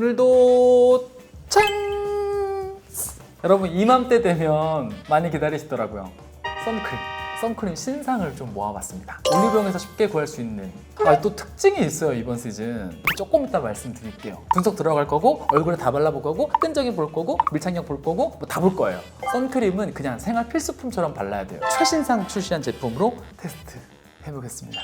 오늘도 짠! 여러분 이맘때 되면 많이 기다리시더라고요. 선크림. 선크림 신상을 좀 모아봤습니다. 올리브영에서 쉽게 구할 수 있는 아, 또 특징이 있어요 이번 시즌 조금 이따 말씀드릴게요 분석 들어갈 거고 얼굴에 다 발라볼 거고 끈적이 볼 거고 밀착력 볼 거고 뭐 다 볼 거예요 선크림은 그냥 생활 필수품처럼 발라야 돼요 최신상 출시한 제품으로 테스트 해보겠습니다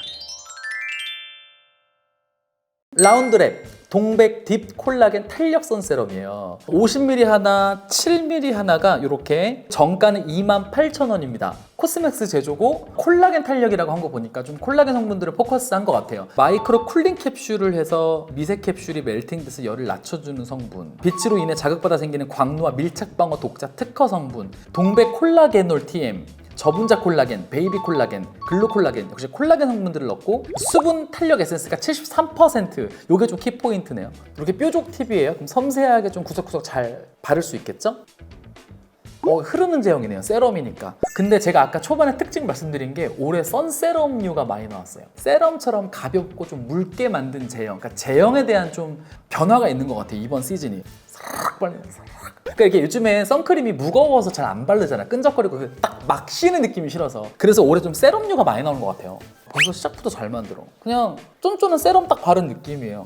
라운드랩 동백 딥 콜라겐 탄력 선 세럼이에요. 50ml 하나, 7ml 하나가 이렇게 정가는 28,000원입니다. 코스맥스 제조고 콜라겐 탄력이라고 한 거 보니까 좀 콜라겐 성분들을 포커스한 것 같아요. 마이크로 쿨링 캡슐을 해서 미세 캡슐이 멜팅돼서 열을 낮춰주는 성분, 빛으로 인해 자극받아 생기는 광노와 밀착 방어 독자 특허 성분, 동백 콜라겐올 TM, 저분자 콜라겐, 베이비 콜라겐, 글루 콜라겐 역시 콜라겐 성분들을 넣고 수분 탄력 에센스가 73% 요게 좀 키포인트네요. 이렇게 뾰족 팁이에요? 그럼 섬세하게 좀 구석구석 잘 바를 수 있겠죠? 어, 흐르는 제형이네요. 세럼이니까. 근데 제가 아까 초반에 특징 말씀드린 게 올해 선세럼류가 많이 나왔어요. 세럼처럼 가볍고 좀 묽게 만든 제형. 그러니까 제형에 대한 좀 변화가 있는 것 같아요 이번 시즌이 싹 발리는 싹 그러니까 이게 요즘에 선크림이 무거워서 잘 안 바르잖아. 끈적거리고 그딱막 쉬는 느낌이 싫어서. 그래서 올해 좀 세럼류가 많이 나오는 것 같아요. 벌써 시작부터 잘 만들어. 그냥 쫀쫀한 세럼 딱 바른 느낌이에요.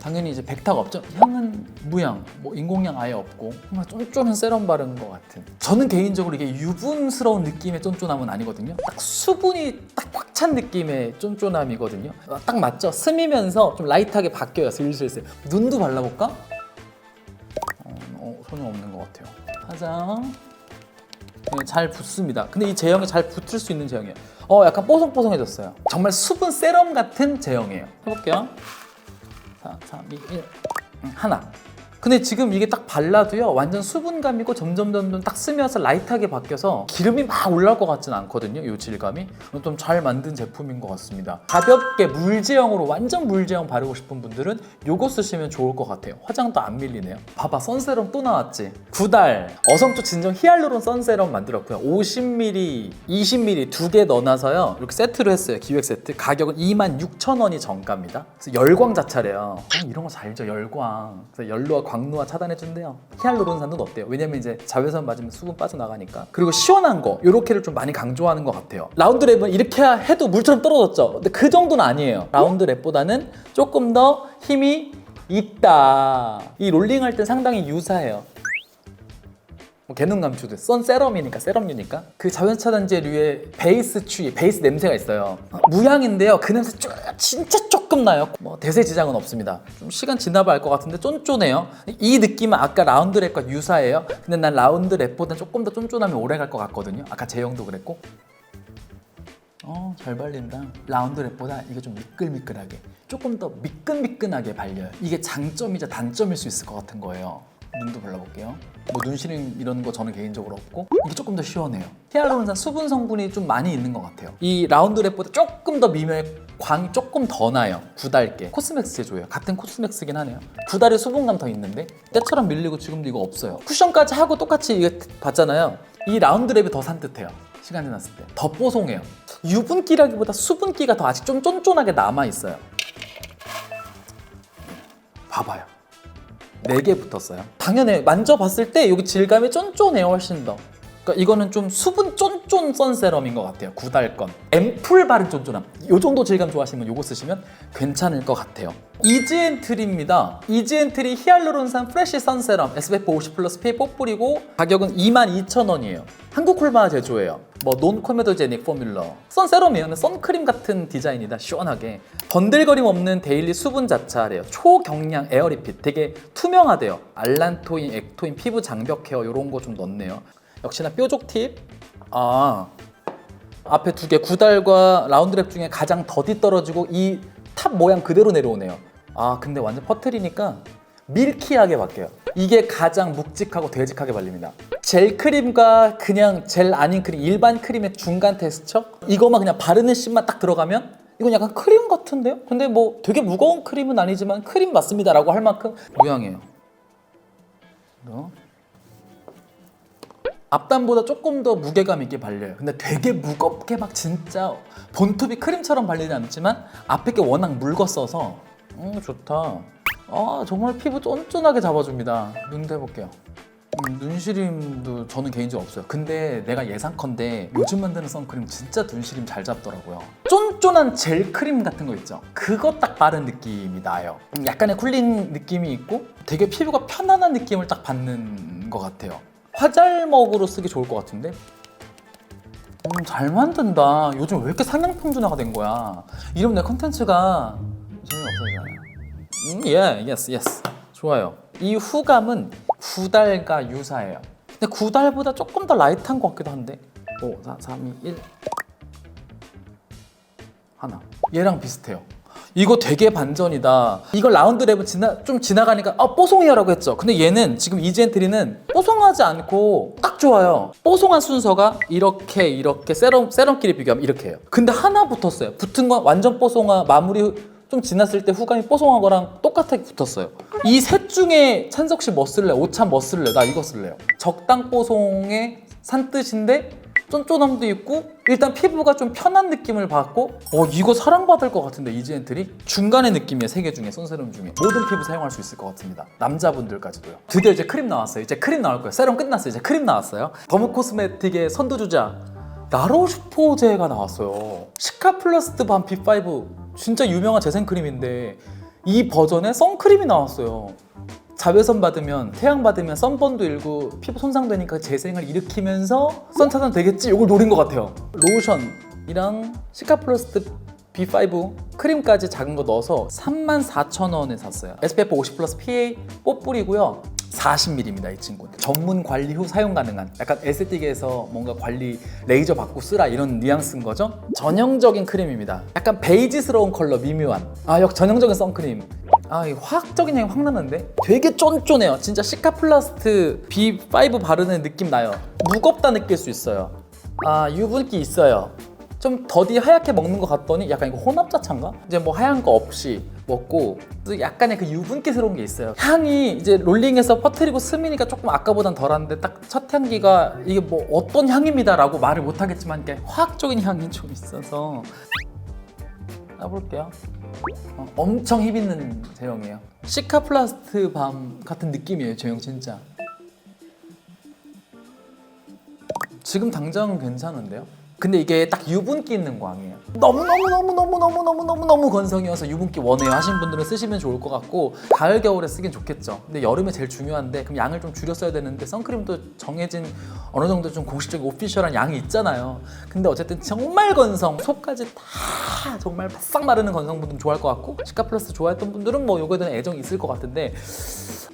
당연히 이제 백타가 없죠. 향은 무향, 뭐 인공향 아예 없고 정말 쫀쫀한 세럼 바른 것 같은. 저는 개인적으로 이게 유분스러운 느낌의 쫀쫀함은 아니거든요. 딱 수분이 딱 꽉 찬 느낌의 쫀쫀함이거든요. 아, 딱 맞죠? 스미면서 좀 라이트하게 바뀌어요. 슬슬슬. 눈도 발라볼까? 어, 어, 손이 없는 것 같아요. 화장. 네, 잘 붙습니다. 근데 이 제형이 잘 붙을 수 있는 제형이에요. 어, 약간 뽀송뽀송해졌어요. 정말 수분 세럼 같은 제형이에요. 해볼게요. 4, 3, 2, 1. 음, 하나. 근데 지금 이게 딱 발라도요 완전 수분감이고 점점 점점 딱 스며서 라이트하게 바뀌어서 기름이 막 올라올 것 같진 않거든요 이 질감이. 좀 잘 만든 제품인 것 같습니다. 가볍게 물제형으로 완전 물제형 바르고 싶은 분들은 요거 쓰시면 좋을 것 같아요. 화장도 안 밀리네요. 봐봐 선세럼 또 나왔지? 구달. 어성초 진정 히알루론 선세럼 만들었고요. 50ml 20ml 두 개 넣어놔서요. 이렇게 세트로 했어요 기획 세트. 가격은 26,000원이 정가입니다. 그래서 열광 자차래요. 어, 이런 거잘 알죠 열광. 그래서 연로와 광노화 차단해준대요. 히알루론산도 넣었대요? 왜냐면 이제 자외선 맞으면 수분 빠져나가니까. 그리고 시원한 거 요렇게를 좀 많이 강조하는 것 같아요. 라운드랩은 이렇게 해도 물처럼 떨어졌죠. 근데 그 정도는 아니에요. 라운드랩보다는 조금 더 힘이 있다. 이 롤링할 때 상당히 유사해요 뭐 개능 감추듯. 선 세럼이니까 세럼류니까. 그 자외선 차단제류의 베이스 추위 베이스 냄새가 있어요. 무향인데요. 그 냄새 쪼, 진짜 조금 나요. 뭐 대세 지장은 없습니다. 좀 시간 지나봐 알 것 같은데 쫀쫀해요. 이 느낌은 아까 라운드 랩과 유사해요. 근데 난 라운드 랩보다 조금 더 쫀쫀함이 오래 갈 것 같거든요. 아까 제형도 그랬고. 어, 잘 발린다. 라운드 랩보다 이게 좀 미끌미끌하게, 조금 더 미끈미끈하게 발려요. 이게 장점이자 단점일 수 있을 것 같은 거예요. 눈도 발라볼게요. 뭐 눈시림 이런 거 저는 개인적으로 없고 이게 조금 더 시원해요. 히알루론산 수분 성분이 좀 많이 있는 것 같아요. 이 라운드 랩보다 조금 더 미묘해 광이 조금 더 나요. 구달게 코스맥스 제조예요. 같은 코스맥스긴 하네요. 구달에 수분감 더 있는데 때처럼 밀리고 지금도 이거 없어요. 쿠션까지 하고 똑같이 이게 봤잖아요. 이 라운드 랩이 더 산뜻해요. 시간 지났을 때 더 뽀송해요. 유분기라기보다 수분기가 더 아직 좀 쫀쫀하게 남아 있어요. 봐봐요. 네 개 붙었어요. 당연히 만져봤을 때 여기 질감이 쫀쫀해요 훨씬 더. 그러니까 이거는 좀 수분 쫀쫀 선세럼인 것 같아요. 구달건. 앰플 바른 쫀쫀함. 이 정도 질감 좋아하시면 이거 쓰시면 괜찮을 것 같아요. 이지엔트리입니다. 이지엔트리 히알루론산 프레쉬 선세럼 SPF 50 플러스 PA 뽀뿌리고 가격은 22,000원이에요. 한국 콜마 제조예요. 뭐 논코메도제닉 포뮬러. 선세럼이에요. 근데 선크림 같은 디자인이다. 시원하게. 번들거림 없는 데일리 수분 자차래요. 초경량 에어리핏. 되게 투명하대요. 알란토인, 액토인, 피부 장벽 케어 이런 거 좀 넣네요. 역시나 뾰족 팁. 아 앞에 두 개 구달과 라운드랩 중에 가장 더디 떨어지고 이 탑 모양 그대로 내려오네요. 아 근데 완전 퍼트리니까 밀키하게 바뀌어요. 이게 가장 묵직하고 되직하게 발립니다. 젤 크림과 그냥 젤 아닌 크림, 일반 크림의 중간 텍스처? 이거만 그냥 바르는 심만 딱 들어가면 이건 약간 크림 같은데요? 근데 뭐 되게 무거운 크림은 아니지만 크림 맞습니다라고 할 만큼 모양이에요. 앞단보다 조금 더 무게감 있게 발려요. 근데 되게 무겁게 막 진짜 본톱이 크림처럼 발리지 않지만 앞에 게 워낙 묽었어서 음 좋다. 아 정말 피부 쫀쫀하게 잡아줍니다. 눈도 해볼게요. 음, 눈시림도 저는 개인적으로 없어요. 근데 내가 예상컨대 요즘 만드는 선크림 진짜 눈시림 잘 잡더라고요. 쫀쫀한 젤 크림 같은 거 있죠. 그거 딱 바른 느낌이 나요. 음, 약간의 쿨링 느낌이 있고 되게 피부가 편안한 느낌을 딱 받는 것 같아요. 화잘먹으로 쓰기 좋을 것 같은데 음, 잘 만든다. 요즘 왜 이렇게 상향평준화가 된 거야? 이러면 내 컨텐츠가 재미없어지잖아요. 음, 예, 예스, 예스. 좋아요. 이 후감은 구달과 유사해요. 근데 구달보다 조금 더 라이트한 것 같기도 한데. 5, 4, 3, 2, 1. 하나. 얘랑 비슷해요. 이거 되게 반전이다. 이걸 라운드 랩은 지나, 좀 지나가니까 아 뽀송해요라고 했죠. 근데 얘는 지금 이젠트리는 뽀송하지 않고 딱 좋아요. 뽀송한 순서가 이렇게 이렇게 세럼 세럼끼리 비교하면 이렇게 해요. 근데 하나 붙었어요. 붙은 건 완전 뽀송한 마무리 좀 지났을 때 후감이 뽀송한 거랑 똑같게 붙었어요. 이 셋 중에 찬석 씨 뭐 쓸래? 오찬 뭐 쓸래? 나 이거 쓸래요. 적당 뽀송의 산뜻인데 쫀쫀함도 있고 일단 피부가 좀 편한 느낌을 받고 어 이거 사랑받을 것 같은데 이지엔트리? 중간의 느낌이에요 세 개 중에 선세럼 중에. 모든 피부 사용할 수 있을 것 같습니다. 남자분들까지도요. 드디어 이제 크림 나왔어요. 이제 크림 나올 거예요. 세럼 끝났어요. 이제 크림 나왔어요. 더모 코스메틱의 선두주자 나로슈포제가 나왔어요. 시카 플러스트 밤 B5 진짜 유명한 재생크림인데 이 버전에 선크림이 나왔어요 자외선 받으면 태양 받으면 선번도 일고 피부 손상되니까 재생을 일으키면서 선 차단 되겠지? 이걸 노린 것 같아요. 로션이랑 시카플러스트 B5 크림까지 작은 거 넣어서 34,000원에 샀어요. SPF 50 플러스 PA 뽀뿌리고요. 40ml입니다 이 친구는 전문 관리 후 사용 가능한 약간 에스테틱에서 뭔가 관리 레이저 받고 쓰라 이런 뉘앙스인 거죠? 전형적인 크림입니다. 약간 베이지스러운 컬러 미묘한. 아역 전형적인 선크림 아, 이 화학적인 향이 확 나는데? 되게 쫀쫀해요. 진짜 시카플라스트 B5 바르는 느낌 나요. 무겁다 느낄 수 있어요. 아, 유분기 있어요. 좀 더디 하얗게 먹는 것 같더니 약간 이거 혼합자차인가? 이제 뭐 하얀 거 없이 먹고 또 약간의 그 유분기스러운 게 있어요. 향이 이제 롤링해서 퍼트리고 스미니까 조금 아까보단 덜한데 딱 첫 향기가 이게 뭐 어떤 향입니다 라고 말을 못 하겠지만 이게 화학적인 향이 좀 있어서 까볼게요. 어, 엄청 힙 있는 제형이에요. 시카플라스트 밤 같은 느낌이에요, 제형 진짜. 지금 당장은 괜찮은데요? 근데 이게 딱 유분기 있는 광이에요. 너무너무너무너무너무너무너무 건성이어서 유분기 원해요 하신 분들은 쓰시면 좋을 것 같고 가을 겨울에 쓰긴 좋겠죠. 근데 여름에 제일 중요한데 그럼 양을 좀 줄여 써야 되는데 선크림도 정해진 어느 정도 좀 공식적인 오피셜한 양이 있잖아요. 근데 어쨌든 정말 건성 속까지 다 정말 바싹 마르는 건성분들은 좋아할 것 같고 시카 플러스 좋아했던 분들은 뭐 요거에 대한 애정이 있을 것 같은데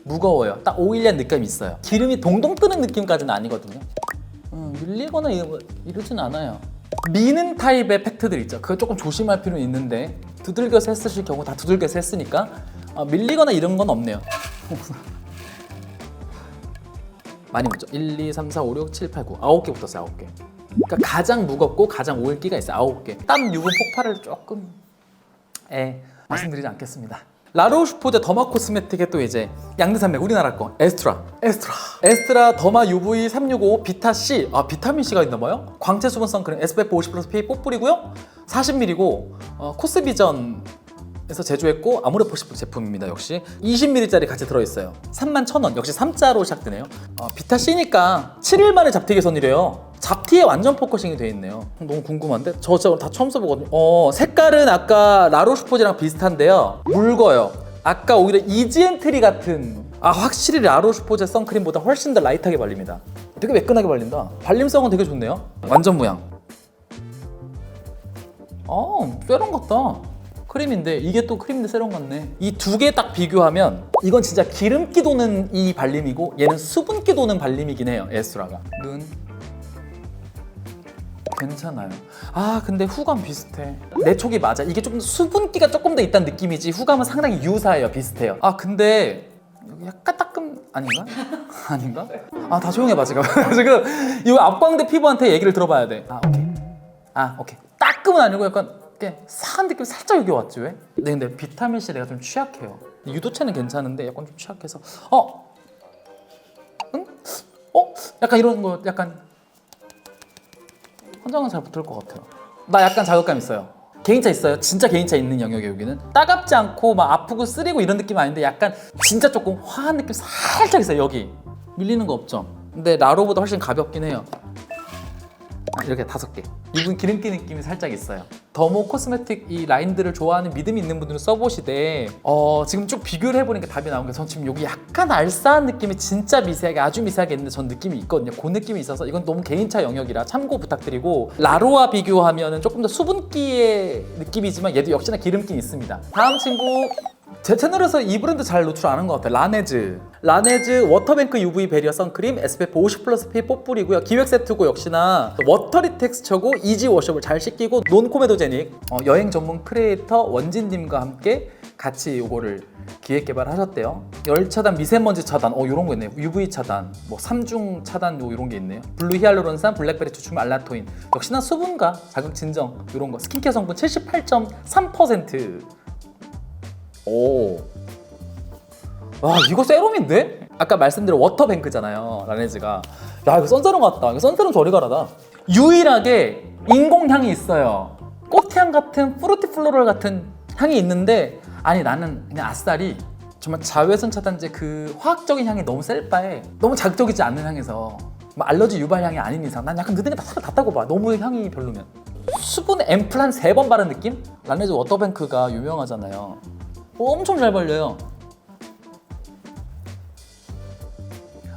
무거워요. 딱 오일리한 느낌이 있어요. 기름이 동동 뜨는 느낌까지는 아니거든요. 음, 밀리거나 이러, 이러진 않아요. 미는 타입의 팩트들 있죠. 그거 조금 조심할 필요는 있는데 두들겨서 했으실 경우 다 두들겨서 했으니까 아, 밀리거나 이런 건 없네요. 많이 묻죠. 1, 2, 3, 4, 5, 6, 7, 8, 9 9개 붙었어요. 9개. 그러니까 가장 무겁고 가장 오일기가 있어요. 9개. 땀 유분 폭발을 조금 에 말씀드리지 않겠습니다. 라로슈포제 더마 코스메틱의 또 이제 양대산맥 우리나라 거. 에스트라. 에스트라. 에스트라 더마 UV 365 비타 C 아 비타민 C가 있나 봐요? 광채 수분 선크림 SPF 50 플러스 PA 뽀뿌리고요. 40ml고 어, 코스비전 에서 제조했고 아모레포시프 제품입니다 역시. 20ml짜리 같이 들어있어요. 31,000원 역시 3자로 시작되네요. 어, 비타 C니까 7일 만에 잡티 개선이래요. 잡티에 완전 포커싱이 돼 있네요. 너무 궁금한데? 저 진짜 다 처음 써보거든요. 어 색깔은 아까 라로슈포즈랑 비슷한데요. 묽어요. 아까 오히려 이지엔트리 같은 아 확실히 라로슈포제 선크림보다 훨씬 더 라이트하게 발립니다. 되게 매끈하게 발린다. 발림성은 되게 좋네요. 완전 무향 어 세럼 같다 크림인데 이게 또 크림인데 세럼 같네 이 두 개 딱 비교하면 이건 진짜 기름기 도는 이 발림이고 얘는 수분기 도는 발림이긴 해요 에스트라가. 눈. 괜찮아요. 아 근데 후감 비슷해. 내 촉이 맞아. 이게 조금 수분기가 조금 더 있다는 느낌이지. 후감은 상당히 유사해요 비슷해요. 아 근데 약간 따끔 아닌가? 아닌가? 아 다 조용해봐 지금. 지금 이 앞광대 피부한테 얘기를 들어봐야 돼아 오케이. 아 오케이. 따끔은 아니고 약간 이렇게 사한 느낌 살짝 여기 왔지 왜? 네, 근데 비타민 C 내가 좀 취약해요. 유도체는 괜찮은데 약간 좀 취약해서 어? 응? 어? 약간 이런 거 약간 환장은 잘 붙을 것 같아요. 나 약간 자극감 있어요. 개인차 있어요. 진짜 개인차 있는 영역이에요, 여기는. 따갑지 않고 막 아프고 쓰리고 이런 느낌 아닌데 약간 진짜 조금 화한 느낌 살짝 있어요, 여기. 밀리는 거 없죠? 근데 라로보다 훨씬 가볍긴 해요. 아, 이렇게 다섯 개. 이분 기름기 느낌이 살짝 있어요. 더모 코스메틱 이 라인들을 좋아하는 믿음이 있는 분들은 써보시되 어, 지금 쭉 비교를 해보니까 답이 나온 게 전 지금 여기 약간 알싸한 느낌이 진짜 미세하게 아주 미세하게 있는데 전 느낌이 있거든요. 그 느낌이 있어서 이건 너무 개인차 영역이라 참고 부탁드리고 라로와 비교하면 조금 더 수분기의 느낌이지만 얘도 역시나 기름기 있습니다. 다음 친구 제 채널에서 이 브랜드 잘 노출 안 한 것 같아요. 라네즈. 라네즈 워터뱅크 UV 베리어 선크림 SPF 50 플러스 P 뽀뿌리고요. 기획 세트고 역시나 워터리 텍스처고 이지 워셔블 잘 씻기고 논 코메도제닉 어, 여행 전문 크리에이터 원진님과 함께 같이 이거를 기획 개발하셨대요. 열 차단, 미세먼지 차단, 어 이런 거 있네요. UV 차단, 뭐 삼중 차단 요 이런 게 있네요. 블루 히알루론산, 블랙베리 추출 알라토인. 역시나 수분과 자극 진정 이런 거. 스킨케어 성분 78.3%. 오. 와 이거 세럼인데? 아까 말씀드린 워터뱅크잖아요 라네즈가. 야 이거 선세럼 같다. 이거 선세럼 저리 가라다. 유일하게 인공향이 있어요. 꽃향 같은 프루티 플로럴 같은 향이 있는데 아니 나는 그냥 아싸리 정말 자외선 차단제 그 화학적인 향이 너무 셀 바에 너무 자극적이지 않는 향에서 뭐 알러지 유발 향이 아닌 이상 난 약간 느등에 다, 다 따고 봐. 너무 향이 별로면. 수분 앰플 한 세 번 바른 느낌? 라네즈 워터뱅크가 유명하잖아요. 어, 엄청 잘 발려요.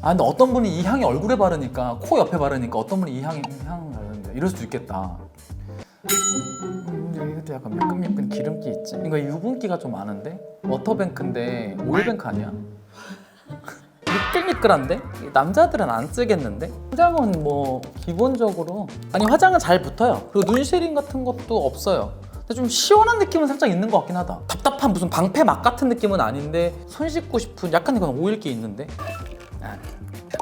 아 근데 어떤 분이 이 향이 얼굴에 바르니까 코 옆에 바르니까 어떤 분이 이 향이 향 바르는데 이럴 수도 있겠다. 음, 이것도 약간 매끈매끈 기름기 있지. 이거 유분기가 좀 많은데 워터뱅크인데 오일뱅크 아니야? 미끌미끌한데? 남자들은 안 쓰겠는데? 화장은 뭐 기본적으로 아니 화장은 잘 붙어요. 그리고 눈 쉐링 같은 것도 없어요. 근데 좀 시원한 느낌은 살짝 있는 것 같긴 하다. 답답한 무슨 방패 막 같은 느낌은 아닌데 손 씻고 싶은 약간 이건 오일기 있는데 아,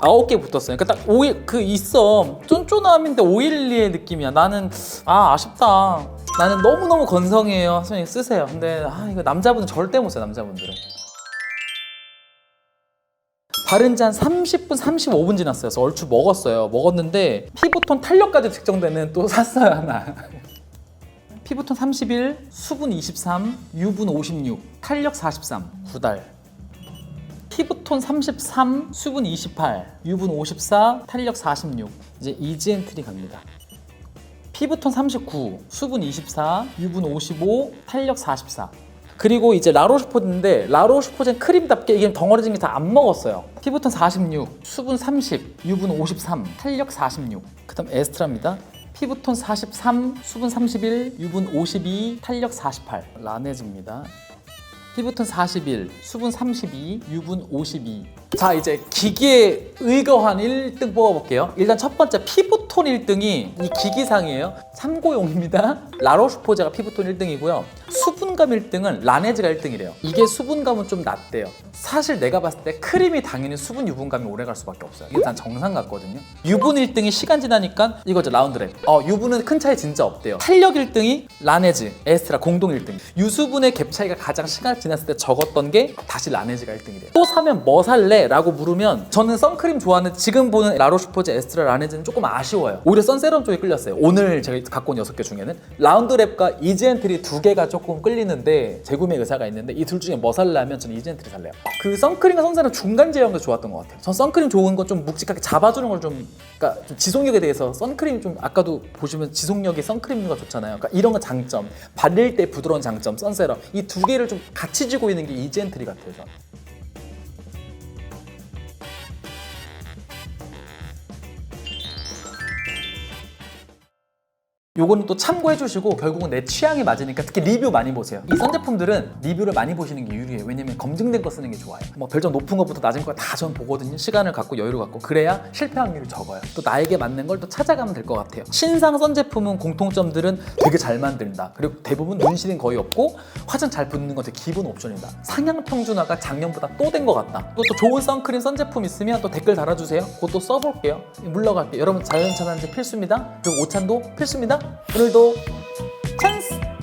아홉 개 붙었어요. 그러니까 딱 오일 그 있어 쫀쫀함인데 오일리의 느낌이야. 나는 아 아쉽다. 나는 너무 너무 건성이에요. 선생님 쓰세요. 근데 아 이거 남자분은 절대 못 써요. 남자분들은. 바른 지 한 30분, 35분 지났어요. 그래서 얼추 먹었어요. 먹었는데 피부톤 탄력까지 측정되는 또 샀어요 하나. 피부톤 31, 수분 23, 유분 56, 탄력 43, 9달. 피부톤 33, 수분 28, 유분 54, 탄력 46. 이제 이지엔트리 갑니다. 피부톤 39, 수분 24, 유분 55, 탄력 44. 그리고 이제 라로슈포즈인데 라로슈포즈는 크림답게 이게 덩어리진 게 다 안 먹었어요. 피부톤 46, 수분 30, 유분 53, 탄력 46. 그다음 에스트라입니다. 피부톤 43, 수분 31, 유분 52, 탄력 48. 라네즈입니다. 피부톤 41, 수분 32, 유분 52. 자 이제 기기에 의거한 1등 뽑아볼게요. 일단 첫 번째 피부톤 1등이 이 기기상이에요. 참고용입니다. 라로슈포제가 피부톤 1등이고요. 수분감 1등은 라네즈가 1등이래요. 이게 수분감은 좀 낮대요. 사실 내가 봤을 때 크림이 당연히 수분 유분감이 오래 갈 수밖에 없어요. 이게 단 정상 같거든요. 유분 1등이 시간 지나니까 이거죠 라운드랩. 어 유분은 큰 차이 진짜 없대요. 탄력 1등이 라네즈, 에스트라 공동 1등. 유수분의 갭 차이가 가장 시간 지났을 때 적었던 게 다시 라네즈가 1등이래요. 또 사면 뭐 살래? 라고 물으면 저는 선크림 좋아하는 지금 보는 라로슈포즈 에스트라 라네즈는 조금 아쉬워요. 오히려 선세럼 쪽에 끌렸어요. 오늘 제가 갖고 온 6개 중에는 라운드랩과 이지엔트리 두 개가 조금 끌리는데 재구매 의사가 있는데 이 둘 중에 뭐 살려면 저는 이지엔트리 살래요. 그 선크림과 선세럼 중간 제형도 좋았던 것 같아요. 전 선크림 좋은 건 좀 묵직하게 잡아주는 걸좀 그러니까 좀 지속력에 대해서 선크림 좀 아까도 보시면 지속력이 선크림가 좋잖아요. 그러니까 이런 건 장점, 바를 때 부드러운 장점, 선세럼 이 두 개를 좀 같이 쥐고 있는 게 이지엔트리 같아요. 요거는 또 참고해 주시고 결국은 내 취향에 맞으니까 특히 리뷰 많이 보세요. 이 선제품들은 리뷰를 많이 보시는 게 유리해요. 왜냐면 검증된 거 쓰는 게 좋아요. 뭐 별점 높은 것부터 낮은 거 다 전 보거든요. 시간을 갖고 여유를 갖고 그래야 실패 확률이 적어요. 또 나에게 맞는 걸 또 찾아가면 될 것 같아요. 신상 선제품은 공통점들은 되게 잘 만든다. 그리고 대부분 눈시림 거의 없고 화장 잘 붙는 건 되게 기본 옵션이다. 상향 평준화가 작년보다 또 된 것 같다. 또, 또 좋은 선크림 선제품 있으면 또 댓글 달아주세요. 그것도 써볼게요. 물러갈게요. 여러분 자연차단제 필수입니다. 그리고 오찬도 필수입니다. 오늘도 찬스!